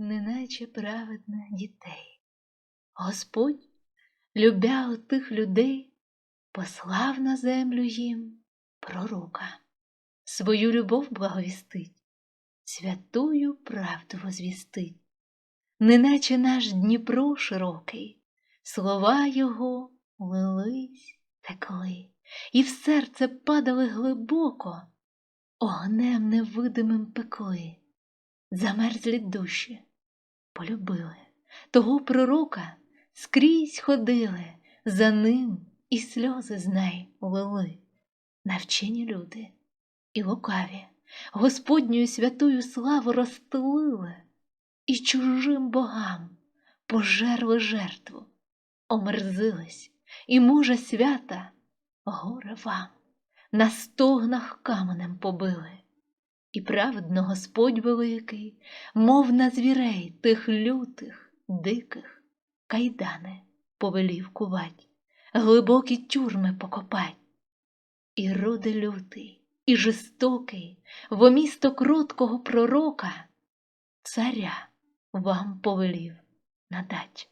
неначе праведне дітей. Господь, любя отих людей, послав на землю їм пророка, свою любов благовістить, святую правду возвістить, неначе наш Дніпро широкий, слова його лились, текли, і в серце падали глибоко, огнем невидимим пекли, замерзлі душі, полюбили. Того пророка, скрізь ходили, за ним і сльози з неї лили, навчені люди і лукаві, Господньою святую славу розстелили. І чужим богам пожерли жертву, омерзились, і мужа свята горе вам. На стогнах каменем побили. І праведно Господь великий, мов на звірей тих лютих, диких, кайдани повелів кувать, глибокі тюрми покопать. І роди лютий, і жестокий, во місто кроткого пророка, царя вам повелів надать.